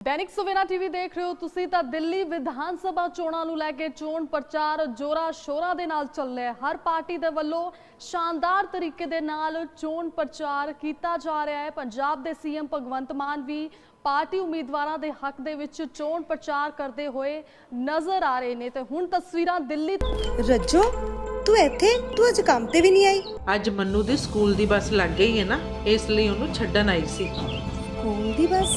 Dainik Savera TV ਦੇਖ ਰਹੇ ਹੋ ਤੁਸੀਂ ਤਾਂ ਦਿੱਲੀ ਵਿਧਾਨ ਸਭਾ ਚੋਣਾਂ ਨੂੰ ਲੈ ਕੇ ਚੋਣ ਪ੍ਰਚਾਰ ਜੋਰਾ ਸ਼ੋਰਾ ਦੇ ਨਾਲ ਚੱਲ ਰਿਹਾ ਹੈ। ਹਰ ਪਾਰਟੀ ਦੇ ਵੱਲੋਂ ਸ਼ਾਨਦਾਰ ਤਰੀਕੇ ਦੇ ਨਾਲ ਚੋਣ ਪ੍ਰਚਾਰ ਕੀਤਾ ਜਾ ਰਿਹਾ ਹੈ। ਪੰਜਾਬ ਦੇ ਸੀਐਮ ਭਗਵੰਤ ਮਾਨ ਵੀ ਪਾਰਟੀ ਉਮੀਦਵਾਰਾਂ ਦੇ ਹੱਕ ਦੇ ਵਿੱਚ ਚੋਣ ਪ੍ਰਚਾਰ ਕਰਦੇ ਹੋਏ ਨਜ਼ਰ ਆ ਰਹੇ ਨੇ ਤੇ ਹੁਣ ਤਸਵੀਰਾਂ ਦਿੱਲੀ ਰੱਜੋ ਤੂੰ ਇੱਥੇ ਤੂੰ ਅੱਜ ਕੰਮ ਤੇ ਵੀ ਨਹੀਂ ਆਈ। ਅੱਜ ਮੰਨੂ ਦੀ ਸਕੂਲ ਦੀ ਬੱਸ ਲੱਗ ਗਈ ਹੈ ਨਾ ਇਸ ਲਈ ਉਹਨੂੰ ਛੱਡਣ ਆਈ ਸੀ। ਸਕੂਲ ਦੀ ਬਸ?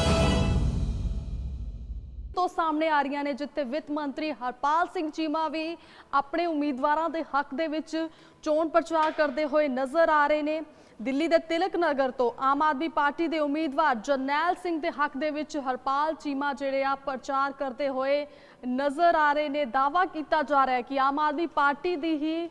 ਸਾਹਮਣੇ ਆ ਰਹੀਆਂ ਨੇ, ਜਿੱਥੇ ਵਿੱਤ ਮੰਤਰੀ ਹਰਪਾਲ ਸਿੰਘ ਚੀਮਾ ਵੀ ਆਪਣੇ ਉਮੀਦਵਾਰਾਂ ਦੇ ਹੱਕ ਦੇ ਵਿੱਚ ਚੋਣ ਪ੍ਰਚਾਰ ਕਰਦੇ ਹੋਏ ਨਜ਼ਰ ਆ ਰਹੇ ਨੇ। ਦਿੱਲੀ ਦੇ ਤਿਲਕ ਨਗਰ ਤੋਂ ਆਮ ਆਦਮੀ ਪਾਰਟੀ ਦੇ ਉਮੀਦਵਾਰ ਜਰਨੈਲ ਸਿੰਘ ਦੇ ਹੱਕ ਦੇ ਵਿੱਚ ਹਰਪਾਲ ਚੀਮਾ ਜਿਹੜੇ ਆ ਪ੍ਰਚਾਰ ਕਰਦੇ ਹੋਏ ਨਜ਼ਰ ਆ ਰਹੇ ਨੇ। ਦਾਵਾ ਕੀਤਾ ਜਾ ਰਿਹਾ ਹੈ ਕਿ ਆਮ ਆਦਮੀ ਪਾਰਟੀ ਦੀ ਹੀ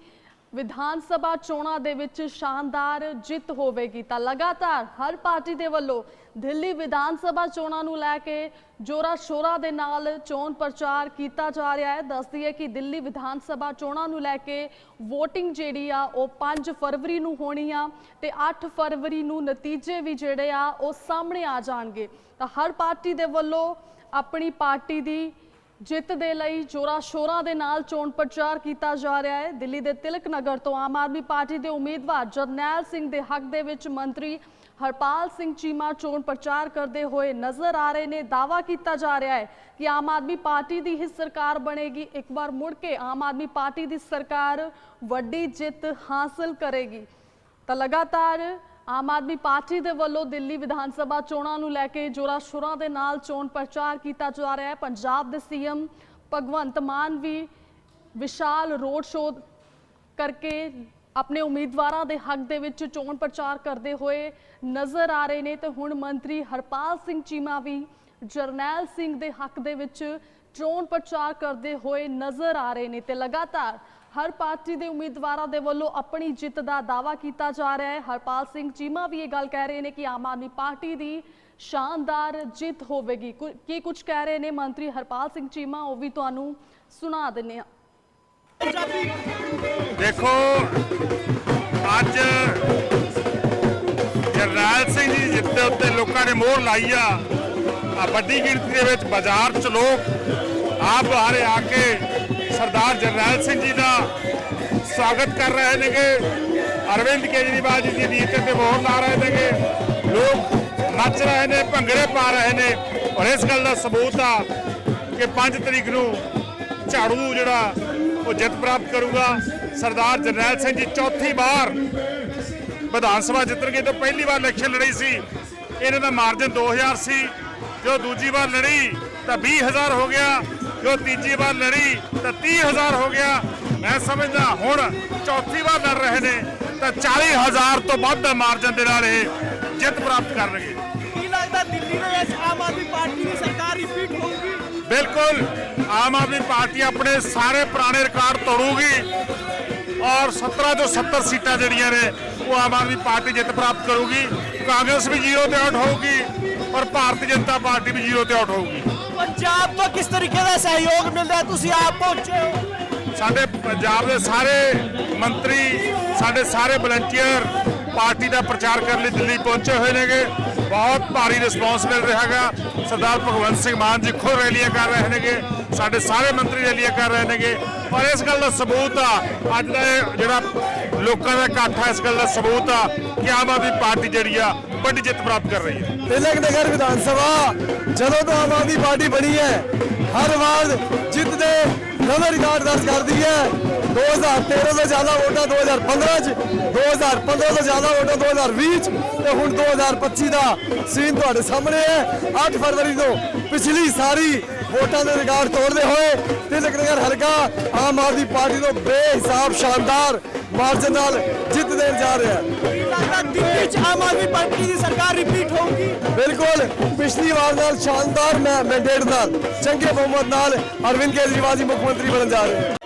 ਵਿਧਾਨ ਸਭਾ ਚੋਣਾਂ ਦੇ ਵਿੱਚ ਸ਼ਾਨਦਾਰ ਜਿੱਤ ਹੋਵੇਗੀ ਤਾਂ ਲਗਾਤਾਰ ਹਰ ਪਾਰਟੀ ਦੇ ਵੱਲੋਂ ਦਿੱਲੀ ਵਿਧਾਨ ਸਭਾ ਚੋਣਾਂ ਨੂੰ ਲੈ ਕੇ ਜੋਰਾ ਸ਼ੋਰਾ ਦੇ ਨਾਲ ਚੋਣ ਪ੍ਰਚਾਰ ਕੀਤਾ ਜਾ ਰਿਹਾ ਹੈ। ਦੱਸਦੀ ਹੈ ਕਿ ਦਿੱਲੀ ਵਿਧਾਨ ਸਭਾ ਚੋਣਾਂ ਨੂੰ ਲੈ ਕੇ VOTING ਜਿਹੜੀ ਆ, ਉਹ 5 ਫਰਵਰੀ ਨੂੰ ਹੋਣੀ ਆ ਤੇ 8 ਫਰਵਰੀ ਨੂੰ ਨਤੀਜੇ ਵੀ ਜਿਹੜੇ ਆ, ਉਹ ਸਾਹਮਣੇ ਆ ਜਾਣਗੇ। ਤਾਂ ਹਰ ਪਾਰਟੀ ਦੇ ਵੱਲੋਂ ਆਪਣੀ ਪਾਰਟੀ ਦੀ ਜਿੱਤ ਦੇ ਲਈ ਜੋਰਾ ਸ਼ੋਰਾ ਦੇ ਨਾਲ ਚੋਣ ਪ੍ਰਚਾਰ ਕੀਤਾ ਜਾ ਰਿਹਾ ਹੈ। ਦਿੱਲੀ ਦੇ ਤਿਲਕ ਨਗਰ ਤੋਂ ਆਮ ਆਦਮੀ ਪਾਰਟੀ ਦੇ ਉਮੀਦਵਾਰ ਜਰਨੈਲ ਸਿੰਘ ਦੇ ਹੱਕ ਦੇ ਵਿੱਚ ਮੰਤਰੀ ਹਰਪਾਲ ਸਿੰਘ ਚੀਮਾ ਚੋਣ ਪ੍ਰਚਾਰ ਕਰਦੇ ਹੋਏ ਨਜ਼ਰ ਆ ਰਹੇ ਨੇ। ਦਾਵਾ ਕੀਤਾ ਜਾ ਰਿਹਾ ਹੈ ਕਿ ਆਮ ਆਦਮੀ ਪਾਰਟੀ ਦੀ ਹੀ ਸਰਕਾਰ ਬਣੇਗੀ। ਇੱਕ ਵਾਰ ਮੁੜ ਕੇ ਆਮ ਆਦਮੀ ਪਾਰਟੀ ਦੀ ਸਰਕਾਰ ਵੱਡੀ ਜਿੱਤ ਹਾਸਲ ਕਰੇਗੀ। ਤਾਂ ਲਗਾਤਾਰ ਆਮ ਆਦਮੀ ਪਾਰਟੀ ਦੇ ਵੱਲੋਂ ਦਿੱਲੀ ਵਿਧਾਨ ਸਭਾ ਚੋਣਾਂ ਨੂੰ ਲੈ ਕੇ ਜੋਰਾ ਸ਼ੋਰਾਂ ਦੇ ਨਾਲ ਚੋਣ ਪ੍ਰਚਾਰ ਕੀਤਾ ਜਾ ਰਿਹਾ ਹੈ। ਪੰਜਾਬ ਦੇ ਸੀਐਮ ਭਗਵੰਤ ਮਾਨ ਵੀ ਵਿਸ਼ਾਲ ਰੋਡ ਸ਼ੋਅ ਕਰਕੇ ਆਪਣੇ ਉਮੀਦਵਾਰਾਂ ਦੇ ਹੱਕ ਦੇ ਵਿੱਚ ਚੋਣ ਪ੍ਰਚਾਰ ਕਰਦੇ ਹੋਏ ਨਜ਼ਰ ਆ ਰਹੇ ਨੇ ਤੇ ਹੁਣ ਮੰਤਰੀ ਹਰਪਾਲ ਸਿੰਘ ਚੀਮਾ ਵੀ ਜਰਨੈਲ ਸਿੰਘ ਦੇ ਹੱਕ ਦੇ ਵਿੱਚ ਚੋਣ ਪ੍ਰਚਾਰ ਕਰਦੇ ਹੋਏ ਨਜ਼ਰ ਆ ਰਹੇ ਨੇ ਤੇ ਲਗਾਤਾਰ ਹਰ ਪਾਰਟੀ ਦੇ ਉਮੀਦਵਾਰਾਂ ਦੇ ਵੱਲੋਂ ਆਪਣੀ ਜਿੱਤ ਦਾ ਦਾਵਾ ਕੀਤਾ ਜਾ ਰਿਹਾ ਹੈ। ਹਰਪਾਲ ਸਿੰਘ ਚੀਮਾ ਵੀ ਇਹ ਗੱਲ ਕਹਿ ਰਹੇ ਨੇ ਕਿ ਆਮ ਆਦਮੀ ਪਾਰਟੀ ਦੀ ਸ਼ਾਨਦਾਰ ਜਿੱਤ ਹੋਵੇਗੀ। ਕੀ ਕੁਝ ਕਹਿ ਰਹੇ ਨੇ ਮੰਤਰੀ ਹਰਪਾਲ ਸਿੰਘ ਚੀਮਾ, ਉਹ ਵੀ ਤੁਹਾਨੂੰ ਸੁਣਾ ਦਿੰਨੇ ਆ ਦੇਖੋ, ਅੱਜ ਜਰਨੈਲ ਸਿੰਘ ਜੀ ਜਿੱਤ ਦੇ ਉੱਤੇ ਲੋਕਾਂ ਨੇ ਮੋਹਰ ਲਾਈ ਆ। ਆ ਵੱਡੀ ਗਿਣਤੀ ਦੇ ਵਿੱਚ ਬਾਜ਼ਾਰ 'ਚ ਲੋਕ ਆਪ ਬਾਹਰੇ ਆ ਕੇ ਸਰਦਾਰ ਜਰਨੈਲ ਸਿੰਘ ਜੀ ਦਾ ਸਵਾਗਤ ਕਰ ਰਹੇ ਨੇਗੇ। ਅਰਵਿੰਦ ਕੇਜਰੀਵਾਲ ਜੀ ਦੀ ਨੀਤੀ ਤੇ ਮੋਹਰ ਲਾ ਰਹੇ ਨੇਗੇ। ਲੋਕ ਨੱਚ ਰਹੇ ਨੇ, ਭੰਗੜੇ ਪਾ ਰਹੇ ਨੇ ਔਰ ਇਸ ਗੱਲ ਦਾ ਸਬੂਤ ਆ ਕਿ 5 ਤਰੀਕ ਨੂੰ ਝਾੜੂ ਜਿਹੜਾ ਉਹ ਜਿੱਤ ਪ੍ਰਾਪਤ ਕਰੂਗਾ। ਸਰਦਾਰ ਜਰਨੈਲ ਸਿੰਘ ਜੀ ਚੌਥੀ ਵਾਰ ਵਿਧਾਨ ਸਭਾ ਜਿੱਤਣਗੇ ਤਾਂ ਪਹਿਲੀ ਵਾਰ ਇਲੈਕਸ਼ਨ ਲੜੀ ਸੀ। ਇਹਨਾਂ ਦਾ ਮਾਰਜਨ 2000 ਸੀ। ਜੋ ਦੂਜੀ ਵਾਰ ਲੜੀ ਤਾਂ 20000 ਹੋ ਗਿਆ। ਜੋ ਤੀਜੀ ਵਾਰ ਲੜੀ ਤਾਂ 30000 ਹੋ ਗਿਆ। ਮੈਂ ਸਮਝਦਾ ਹੁਣ ਚੌਥੀ ਵਾਰ ਲੜ ਰਹੇ ਨੇ ਤਾਂ 40000 ਤੋਂ ਵੱਧ ਦਾ ਮਾਰਜਨ ਦੇ ਨਾਲ ਇਹ ਜਿੱਤ ਪ੍ਰਾਪਤ ਕਰਨਗੇ। ਕੀ ਲੱਗਦਾ ਦਿੱਲੀ ਦੇ ਵਿੱਚ ਆਮ ਆਦਮੀ ਪਾਰਟੀ ਦੀ ਸਰਕਾਰ ਰਿਪੀਟ ਹੋਊਗੀ? ਬਿਲਕੁਲ ਆਮ ਆਦਮੀ ਪਾਰਟੀ ਆਪਣੇ ਸਾਰੇ ਪੁਰਾਣੇ ਰਿਕਾਰਡ ਤੋੜੂਗੀ ਔਰ 17 ਤੋਂ 70 ਸੀਟਾਂ ਜਿਹੜੀਆਂ ਨੇ ਉਹ ਆਮ ਆਦਮੀ ਪਾਰਟੀ ਜਿੱਤ ਪ੍ਰਾਪਤ ਕਰੂਗੀ। ਕਾਂਗਰਸ ਵੀ ਜ਼ੀਰੋ ਤੇ ਆਊਟ ਹੋਊਗੀ ਔਰ ਭਾਰਤੀ ਜਨਤਾ ਪਾਰਟੀ ਵੀ ਜ਼ੀਰੋ ਤੇ ਆਊਟ ਹੋਊਗੀ। ਪੰਜਾਬ ਤੋਂ ਕਿਸ ਤਰੀਕੇ ਦਾ ਸਹਿਯੋਗ ਮਿਲਦਾ ਹੈ? ਤੁਸੀਂ ਆਪ ਪਹੁੰਚੇ ਹੋ। ਸਾਡੇ ਪੰਜਾਬ ਦੇ ਸਾਰੇ ਮੰਤਰੀ, ਸਾਡੇ ਸਾਰੇ ਵਲੰਟੀਅਰ ਪਾਰਟੀ ਦਾ ਪ੍ਰਚਾਰ ਕਰਨ ਲਈ ਦਿੱਲੀ ਪਹੁੰਚੇ ਹੋਏ ਨੇਗੇ। ਬਹੁਤ ਭਾਰੀ ਰਿਸਪੌਂਸ ਮਿਲ ਰਿਹਾ ਹੈਗਾ। ਸਰਦਾਰ ਭਗਵੰਤ ਸਿੰਘ ਮਾਨ ਜੀ ਖੁਦ ਰੈਲੀਆਂ ਕਰ ਰਹੇ ਨੇਗੇ। ਸਾਡੇ ਸਾਰੇ ਮੰਤਰੀ ਰੈਲੀਆਂ ਕਰ ਰਹੇ ਨੇਗੇ। ਔਰ ਇਸ ਗੱਲ ਦਾ ਸਬੂਤ ਆ, ਅੱਜ ਦਾ ਇਹ ਜਿਹੜਾ ਲੋਕਾਂ ਦਾ ਇਕੱਠ ਆ, ਇਸ ਗੱਲ ਦਾ ਸਬੂਤ ਆ ਕਿ ਆਮ ਆਦਮੀ ਪਾਰਟੀ ਜਿਹੜੀ ਆ ਵੱਡੀ ਜਿੱਤ ਪ੍ਰਾਪਤ ਕਰ ਰਹੀ ਹੈ। ਤਿਲਕ ਨਗਰ ਵਿਧਾਨ ਸਭਾ, ਜਦੋਂ ਤੋਂ ਆਮ ਆਦਮੀ ਪਾਰਟੀ ਬਣੀ ਹੈ, ਹਰ ਵਾਰ ਜਿੱਤ ਦੇ ਨਵੇਂ ਰਿਕਾਰਡ ਦਰਜ ਕਰਦੀ ਹੈ। 2013 ਤੋਂ ਜ਼ਿਆਦਾ ਵੋਟਾਂ 2015 ਚ 2015 ਤੋਂ ਜ਼ਿਆਦਾ ਵੋਟਾਂ 2020 ਚ ਤੇ ਹੁਣ 2025 ਦਾ ਸੀਨ ਤੁਹਾਡੇ ਸਾਹਮਣੇ ਹੈ। 8 ਫਰਵਰੀ ਤੋਂ ਪਿਛਲੀ ਸਾਰੀ ਵੋਟਾਂ ਦੇ ਰਿਕਾਰਡ ਤੋੜਦੇ ਹੋਏ ਤਿਲਕ ਨਗਰ ਹਲਕਾ ਆਮ ਆਦਮੀ ਪਾਰਟੀ ਤੋਂ ਬੇਹਿਸਾਬ ਸ਼ਾਨਦਾਰ ਮਾਰਜਨ ਨਾਲ ਜਿੱਤ ਦੇਣ ਜਾ ਰਿਹਾ ਹੈ। ਲੱਗਦਾ ਦਿੱਲੀ 'ਚ ਆਮ ਆਦਮੀ ਪਾਰਟੀ ਦੀ ਸਰਕਾਰ ਰਿਪੀਟ ਹੋਊਗੀ। ਬਿਲਕੁਲ ਪਿਛਲੀ ਵਾਰ ਨਾਲ ਸ਼ਾਨਦਾਰ ਮੈਂਡੇਟ ਨਾਲ ਚੰਗੇ ਬਹੁਮਤ ਨਾਲ ਅਰਵਿੰਦ ਕੇਜਰੀਵਾਲ ਜੀ ਮੁੱਖ ਮੰਤਰੀ ਬਣਨ ਜਾ ਰਹੇ